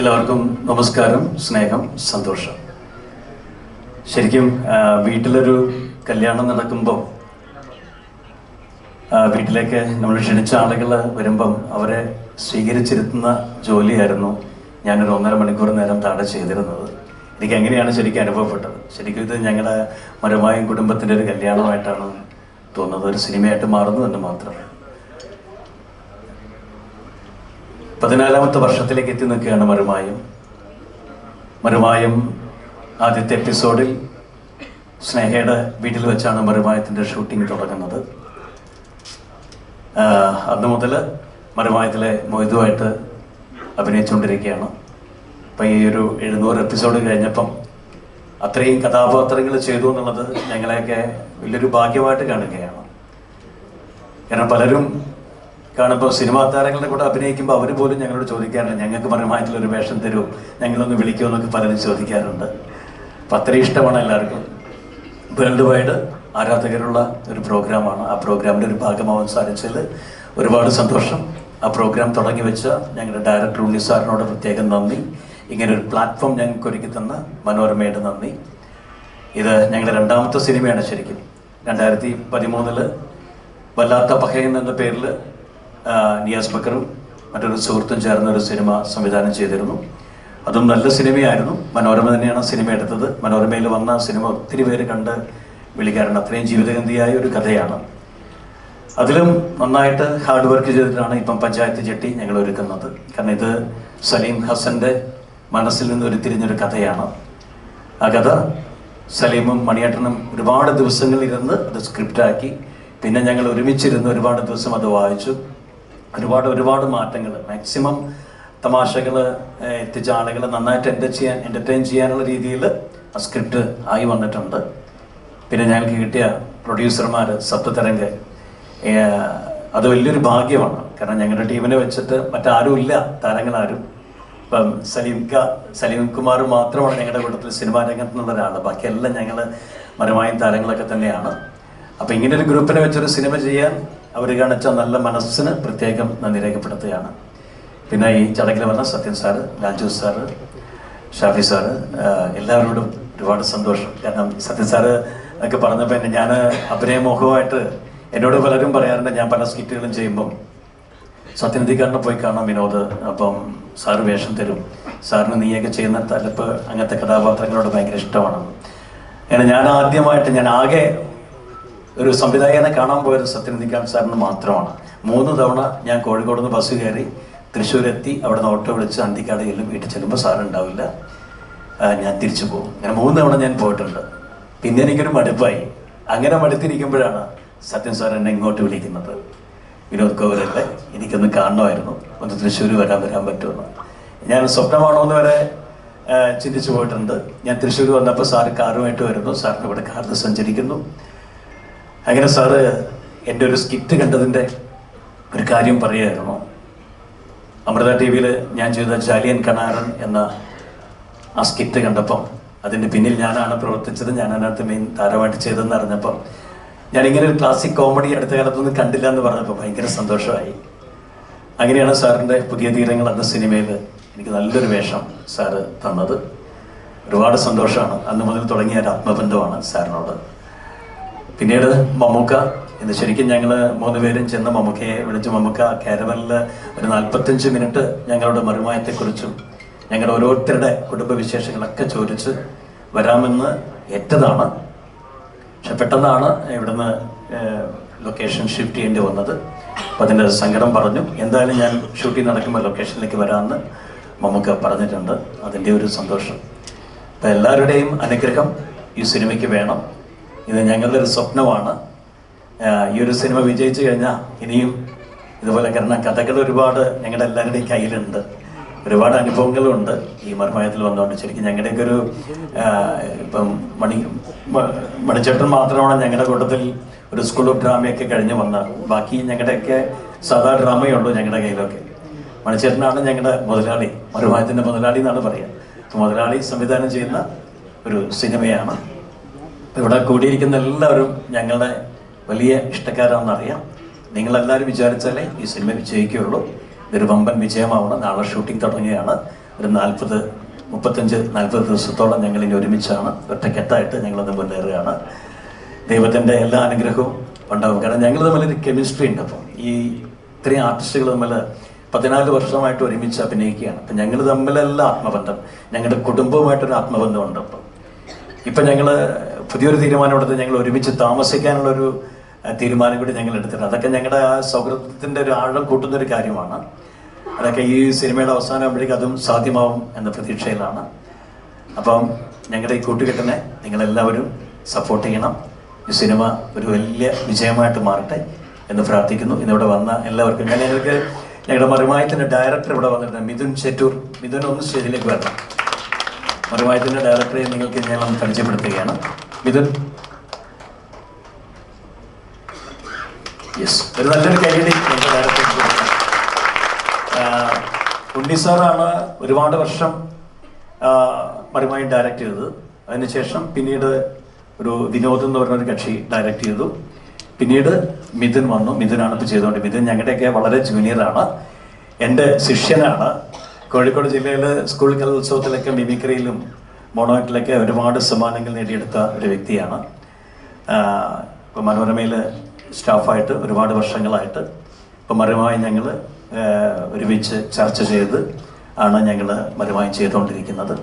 എല്ലാവർക്കും നമസ്കാരം സ്നേഹം സന്തോഷം. ശരിക്കും വീട്ടിലൊരു കല്യാണം നടക്കുമ്പോൾ വീട്ടിലേക്ക് നമ്മൾ ക്ഷണിച്ച ആളുകൾ വരുമ്പം അവരെ സ്വീകരിച്ചിരുത്തുന്ന ജോലിയായിരുന്നു ഞാനൊരു ഒന്നര മണിക്കൂർ നേരം താഴെ ചെയ്തിരുന്നത്. എനിക്ക് എങ്ങനെയാണ് ശരിക്കും അനുഭവപ്പെട്ടത്? ശരിക്കും ഇത് ഞങ്ങളുടെ മരമായും കുടുംബത്തിന്റെ ഒരു കല്യാണമായിട്ടാണ് തോന്നുന്നത്. ഒരു സിനിമയായിട്ട് മാറുന്നു എന്ന് മാത്രം. പതിനാലാമത്തെ വർഷത്തിലേക്ക് എത്തി നിൽക്കുകയാണ് മറുമായും. മറുമായം ആദ്യത്തെ എപ്പിസോഡിൽ സ്നേഹയുടെ വീട്ടിൽ വെച്ചാണ് മറുമായത്തിന്റെ ഷൂട്ടിംഗ് തുടങ്ങുന്നത്. അന്ന് മുതൽ മറുമായത്തിലെ മൊയ്തുമായിട്ട് അഭിനയിച്ചുകൊണ്ടിരിക്കുകയാണ്. അപ്പം ഈ ഒരു എഴുന്നൂറ് എപ്പിസോഡ് കഴിഞ്ഞപ്പം അത്രയും കഥാപാത്രങ്ങൾ ചെയ്തു എന്നുള്ളത് ഞങ്ങളെയൊക്കെ വലിയൊരു ഭാഗ്യമായിട്ട് കാണുകയാണ്. കാരണം പലരും കാണുമ്പോൾ സിനിമാ താരങ്ങളുടെ കൂടെ അഭിനയിക്കുമ്പോൾ അവർ പോലും ഞങ്ങളോട് ചോദിക്കാറുണ്ട് ഞങ്ങൾക്ക് പരമായിട്ടുള്ളൊരു വേഷം തരൂ. ഞങ്ങളൊന്ന് വിളിക്കുമോ എന്നൊക്കെ പലരും ചോദിക്കാറുണ്ട്. അപ്പം അത്രയും ഇഷ്ടമാണ് എല്ലാവർക്കും. വേൾഡ് വൈഡ് ആരാധകരുള്ള ഒരു പ്രോഗ്രാമാണ്. ആ പ്രോഗ്രാമിന്റെ ഒരു ഭാഗമാവാൻ സാധിച്ചതിൽ ഒരുപാട് സന്തോഷം. ആ പ്രോഗ്രാം തുടങ്ങി വെച്ച ഞങ്ങളുടെ ഡയറക്ടർ ഉണ്ണി സാറിനോട് പ്രത്യേകം നന്ദി. ഇങ്ങനെ ഒരു പ്ലാറ്റ്ഫോം ഞങ്ങൾക്ക് ഒരുക്കി തന്ന മനോരമയുടെ നന്ദി. ഇത് ഞങ്ങളുടെ രണ്ടാമത്തെ സിനിമയാണ് ശരിക്കും. രണ്ടായിരത്തി പതിമൂന്നിൽ വല്ലാത്ത പഹയൻ എന്ന പേരിൽ നിയാസ് ബക്കറും മറ്റൊരു സുഹൃത്തും ചേർന്ന ഒരു സിനിമ സംവിധാനം ചെയ്തിരുന്നു. അതും നല്ല സിനിമയായിരുന്നു. മനോരമ തന്നെയാണ് സിനിമ എടുത്തത്. മനോരമയിൽ വന്ന സിനിമ ഒത്തിരി പേര് കണ്ട് വിളിക്കാറുണ്ട്. അത്രയും ജീവിതഗന്ധിയായ ഒരു കഥയാണ്. അതിലും നന്നായിട്ട് ഹാർഡ് വർക്ക് ചെയ്തിട്ടാണ് ഇപ്പം പഞ്ചായത്ത് ചെട്ടി ഞങ്ങൾ ഒരുക്കുന്നത്. കാരണം ഇത് സലീം ഹസന്റെ മനസ്സിൽ നിന്ന് ഉരുത്തിരിഞ്ഞൊരു കഥയാണ്. ആ കഥ സലീമും മണിയേട്ടനും ഒരുപാട് ദിവസങ്ങളിൽ ഇരുന്ന് അത് സ്ക്രിപ്റ്റാക്കി. പിന്നെ ഞങ്ങൾ ഒരുമിച്ചിരുന്ന് ഒരുപാട് ദിവസം അത് വായിച്ചു. ഒരുപാട് ഒരുപാട് മാറ്റങ്ങൾ മാക്സിമം തമാശകൾ എത്തിച്ച ആളുകളെ നന്നായിട്ട് എന്റെ ചെയ്യാൻ എന്റർടൈൻ ചെയ്യാനുള്ള രീതിയിൽ ആ സ്ക്രിപ്റ്റ് ആയി വന്നിട്ടുണ്ട്. പിന്നെ ഞങ്ങൾക്ക് കിട്ടിയ പ്രൊഡ്യൂസർമാർ സപ്തതരംഗ് അത് വലിയൊരു ഭാഗ്യമാണ്. കാരണം ഞങ്ങളുടെ ടീമിനെ വെച്ചിട്ട് മറ്റാരും ഇല്ല താരങ്ങളാരും. ഇപ്പം സലീം ക സലീം കുമാർ മാത്രമാണ് ഞങ്ങളുടെ കൂട്ടത്തിൽ സിനിമാ രംഗത്ത് നിന്നുള്ള ഒരാൾ ബാക്കിയെല്ലാം ഞങ്ങൾ മരമായും താരങ്ങളൊക്കെ തന്നെയാണ്. അപ്പം ഇങ്ങനെ ഒരു ഗ്രൂപ്പിനെ വെച്ചൊരു സിനിമ ചെയ്യാൻ അവർ കാണിച്ച നല്ല മനസ്സിന് പ്രത്യേകം നന്ദി രേഖപ്പെടുത്തുകയാണ് പിന്നെ ഈ ചടങ്ങിൽ വന്ന Sathyan sir Laljoo sir Shafi sir എല്ലാവരോടും ഒരുപാട് സന്തോഷം. കാരണം സത്യൻ സാറ് ഒക്കെ പറഞ്ഞപ്പോൾ എന്നെ ഞാൻ അഭിനയമോഹമായിട്ട് എന്നോട് പലരും പറയാറുണ്ട് ഞാൻ പല സ്കിറ്റുകളും ചെയ്യുമ്പം. സത്യനിധിക്കാരനെ പോയി കാണാം വിനോദ് അപ്പം സാറ് വേഷം തരും. സാറിന് നീയൊക്കെ ചെയ്യുന്ന തലപ്പ് അങ്ങനത്തെ കഥാപാത്രങ്ങളോട് ഭയങ്കര ഇഷ്ടമാണ്. ഞാൻ ആദ്യമായിട്ട് ഞാൻ ആകെ ഒരു സംവിധായകനെ കാണാൻ പോയത് സത്യനന്ദിക്കാരൻ സാറിന് മാത്രമാണ്. മൂന്ന് തവണ ഞാൻ കോഴിക്കോട് നിന്ന് ബസ് കയറി തൃശ്ശൂർ എത്തി അവിടെ നിന്ന് ഓട്ടോ വിളിച്ച് അന്തിക്കാട് ചെല്ലും വീട്ടിൽ ചെല്ലുമ്പോൾ സാറുണ്ടാവില്ല. ഞാൻ തിരിച്ചു പോകും. അങ്ങനെ മൂന്ന് തവണ ഞാൻ പോയിട്ടുണ്ട്. പിന്നെ എനിക്കൊരു മടുപ്പായി. അങ്ങനെ മടുത്തിരിക്കുമ്പോഴാണ് സത്യൻ സാർ എന്നെ ഇങ്ങോട്ട് വിളിക്കുന്നത്. വിനോദ് കോവലല്ലേ? എനിക്കൊന്ന് കാണണമായിരുന്നു. ഒന്ന് തൃശ്ശൂർ വരാൻ വരാൻ പറ്റുമെന്ന് ഞാൻ സ്വപ്നമാണോ എന്ന് വരെ ചിന്തിച്ചു പോയിട്ടുണ്ട്. ഞാൻ തൃശ്ശൂർ വന്നപ്പോൾ സാർ കാറുമായിട്ട് വരുന്നു. സാറിന് ഇവിടെ കാറിൽ സഞ്ചരിക്കുന്നു. അങ്ങനെ സാറ് എന്റെ ഒരു സ്കിറ്റ് കണ്ടതിന്റെ ഒരു കാര്യം പറയുമായിരുന്നു അമൃത ടി വിയിൽ ഞാൻ ചെയ്ത ജാലിയൻ കണാരൻ എന്ന ആ സ്കിറ്റ് കണ്ടപ്പം അതിന്റെ പിന്നിൽ ഞാനാണ് പ്രവർത്തിച്ചത്. ഞാൻ അതിനകത്ത് മെയിൻ താരമായിട്ട് ചെയ്തതെന്ന് അറിഞ്ഞപ്പം ഞാനിങ്ങനെ ഒരു ക്ലാസിക് കോമഡി അടുത്ത കാലത്തൊന്നും കണ്ടില്ല എന്ന് പറഞ്ഞപ്പോൾ ഭയങ്കര സന്തോഷമായി. അങ്ങനെയാണ് സാറിന്റെ പുതിയ തീരങ്ങൾ എന്ന സിനിമയിൽ എനിക്ക് നല്ലൊരു വേഷം സാറ് തന്നത്. ഒരുപാട് സന്തോഷമാണ്. അന്ന് മുതൽ തുടങ്ങിയ ഒരു ആത്മബന്ധമാണ് സാറിനോട്. പിന്നീട് മമ്മൂക്ക ഇന്ന് ശരിക്കും ഞങ്ങൾ മൂന്ന് പേരും ചെന്ന് മമ്മൂക്കയെ വിളിച്ച് മമ്മൂക്ക കാരവനിൽ ഒരു നാൽപ്പത്തഞ്ച് മിനിറ്റ് ഞങ്ങളുടെ മറുമായത്തെക്കുറിച്ചും ഞങ്ങളുടെ ഓരോരുത്തരുടെ കുടുംബവിശേഷങ്ങളൊക്കെ ചോദിച്ച് വരാമെന്ന് ഏറ്റതാണ്. പക്ഷെ പെട്ടെന്നാണ് ഇവിടുന്ന് ലൊക്കേഷൻ ഷിഫ്റ്റ് ചെയ്യേണ്ടി വന്നത്. അപ്പം അതിന്റെ സങ്കടം പറഞ്ഞു. എന്തായാലും ഞാൻ ഷൂട്ടിംഗ് നടക്കുമ്പോൾ ലൊക്കേഷനിലേക്ക് വരാമെന്ന് മമ്മൂക്ക പറഞ്ഞിട്ടുണ്ട്. അതിന്റെ ഒരു സന്തോഷം. അപ്പം എല്ലാവരുടെയും അനുഗ്രഹം ഈ സിനിമയ്ക്ക് വേണം. ഇത് ഞങ്ങളുടെ ഒരു സ്വപ്നമാണ് ഈ ഒരു സിനിമ വിജയിച്ചു കഴിഞ്ഞാൽ ഇനിയും ഇതുപോലെ കാരണം കഥകൾ ഒരുപാട് ഞങ്ങളുടെ എല്ലാവരുടെയും കയ്യിലുണ്ട്. ഒരുപാട് അനുഭവങ്ങളുണ്ട്. ഈ മർമ്മയത്തിൽ വന്നുകൊണ്ട് ശരിക്കും ഞങ്ങളുടെയൊക്കെ ഒരു ഇപ്പം മണി മണിച്ചേട്ടൻ മാത്രമാണ് ഞങ്ങളുടെ കൂട്ടത്തിൽ ഒരു സ്കൂൾ ഓഫ് ഡ്രാമയൊക്കെ കഴിഞ്ഞ് വന്ന. ബാക്കി ഞങ്ങളുടെയൊക്കെ സാധാ ഡ്രാമയേ ഉള്ളൂ ഞങ്ങളുടെ കയ്യിലൊക്കെ. മണിച്ചേട്ടനാണ് ഞങ്ങളുടെ മുതലാളി. മറുമായത്തിന്റെ മുതലാളി എന്നാണ് പറയുക. മുതലാളി സംവിധാനം ചെയ്യുന്ന ഒരു സിനിമയാണ്. ഇവിടെ കൂടിയിരിക്കുന്ന എല്ലാവരും ഞങ്ങളുടെ വലിയ ഇഷ്ടക്കാരാണെന്നറിയാം. നിങ്ങളെല്ലാവരും വിചാരിച്ചാലേ ഈ സിനിമ വിജയിക്കുകയുള്ളൂ. ഇതൊരു വമ്പൻ വിജയമാവണം. നാളെ ഷൂട്ടിംഗ് തുടങ്ങുകയാണ്. ഒരു നാൽപ്പത് മുപ്പത്തഞ്ച് നാൽപ്പത് ദിവസത്തോളം ഞങ്ങൾ ഇനി ഒരുമിച്ചാണ്. ഒറ്റക്കെട്ടായിട്ട് ഞങ്ങളത് മുന്നേറുകയാണ്. ദൈവത്തിന്റെ എല്ലാ അനുഗ്രഹവും ഉണ്ടാവും. കാരണം ഞങ്ങൾ തമ്മിലൊരു കെമിസ്ട്രി ഉണ്ട് അപ്പം. ഈ ഇത്രയും ആർട്ടിസ്റ്റുകൾ തമ്മിൽ പതിനാല് വർഷമായിട്ട് ഒരുമിച്ച് അഭിനയിക്കുകയാണ്. അപ്പം ഞങ്ങൾ തമ്മിലെല്ലാം ആത്മബന്ധം. ഞങ്ങളുടെ കുടുംബവുമായിട്ടൊരു ആത്മബന്ധമുണ്ട് അപ്പം. ഇപ്പം ഞങ്ങൾ പുതിയൊരു തീരുമാനം എടുത്ത് ഞങ്ങൾ ഒരുമിച്ച് താമസിക്കാനുള്ളൊരു ഒരു തീരുമാനം കൂടി ഞങ്ങൾ എടുത്തിട്ടുണ്ട്. അതൊക്കെ ഞങ്ങളുടെ ആ സൗഹൃദത്തിന്റെ ഒരു ആഴം കൂട്ടുന്ന ഒരു കാര്യമാണ്. അതൊക്കെ ഈ സിനിമയുടെ അവസാനമാകുമ്പോഴേക്കും അതും സാധ്യമാവും എന്ന പ്രതീക്ഷയിലാണ്. അപ്പം ഞങ്ങളുടെ ഈ കൂട്ടുകെട്ടിനെ നിങ്ങളെല്ലാവരും സപ്പോർട്ട് ചെയ്യണം. ഈ സിനിമ ഒരു വലിയ വിജയമായിട്ട് മാറട്ടെ എന്ന് പ്രാർത്ഥിക്കുന്നു. ഇന്നിവിടെ വന്ന എല്ലാവർക്കും ഞാൻ ഞങ്ങൾക്ക് ഞങ്ങളുടെ മറുമായത്തിന്റെ ഡയറക്ടർ ഇവിടെ വന്നിട്ടുണ്ട് മിഥുൻ ചെറ്റൂർ. മിഥുൻ ഒന്ന് സ്റ്റേജിലേക്ക് വരണം. മറുമായത്തിന്റെ ഡയറക്ടറെ നിങ്ങൾക്ക് ഒന്ന് പരിചയപ്പെടുത്തുകയാണ്. മിഥുൻ. യെസ് ഒരു നല്ലൊരു കൈയടി ഉണ്ണി സാറാണ് ഒരുപാട് വർഷം പരമായി ഡയറക്റ്റ് ചെയ്തത്. അതിനുശേഷം പിന്നീട് ഒരു വിനോദ് എന്ന് പറഞ്ഞ ഒരു കക്ഷി ഡയറക്റ്റ് ചെയ്തു. പിന്നീട് മിഥുൻ വന്നു. മിഥുനാണ് ഇപ്പോൾ ചെയ്തുകൊണ്ട് മിഥുൻ ഞങ്ങളുടെയൊക്കെ വളരെ ജൂനിയറാണ് എന്റെ ശിഷ്യനാണ് കോഴിക്കോട് ജില്ലയിലെ സ്കൂൾ കലോത്സവത്തിലൊക്കെ മിമിക്രിയിലും മോണോറ്റിലൊക്കെ ഒരുപാട് സമ്മാനങ്ങൾ നേടിയെടുത്ത ഒരു വ്യക്തിയാണ്. ഇപ്പോൾ ഇപ്പം മനോരമയിൽ സ്റ്റാഫായിട്ട് ഒരുപാട് വർഷങ്ങളായിട്ട് ഇപ്പം മറുമായി ഞങ്ങൾ ഒരുമിച്ച് ചർച്ച ചെയ്ത് ആണ് ഞങ്ങൾ മറുമായി ചെയ്തുകൊണ്ടിരിക്കുന്നത്.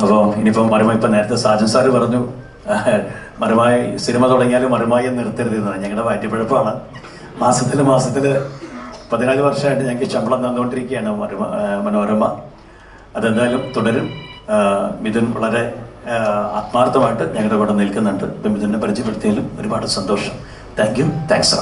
അപ്പോൾ ഇനിയിപ്പം മറുമായി ഇപ്പം നേരത്തെ സാജൻ സാർ പറഞ്ഞു മറുമായി സിനിമ തുടങ്ങിയാലും മറുമായി നിർത്തരുത് എന്ന് പറഞ്ഞു. ഞങ്ങളുടെ വാറ്റിപ്പഴപ്പാണ് മാസത്തിൽ മാസത്തിൽ പതിനാല് വർഷമായിട്ട് ഞങ്ങൾക്ക് ശമ്പളം തന്നുകൊണ്ടിരിക്കുകയാണ് മനോരമ. അതെന്തായാലും തുടരും. മിഥുൻ വളരെ ആത്മാർത്ഥമായിട്ട് ഞങ്ങളുടെ കൂടെ നിൽക്കുന്നുണ്ട്. ഇപ്പം മിഥുനെ പരിചയപ്പെടുത്തിയാലും ഒരുപാട് സന്തോഷം. Thank you thanks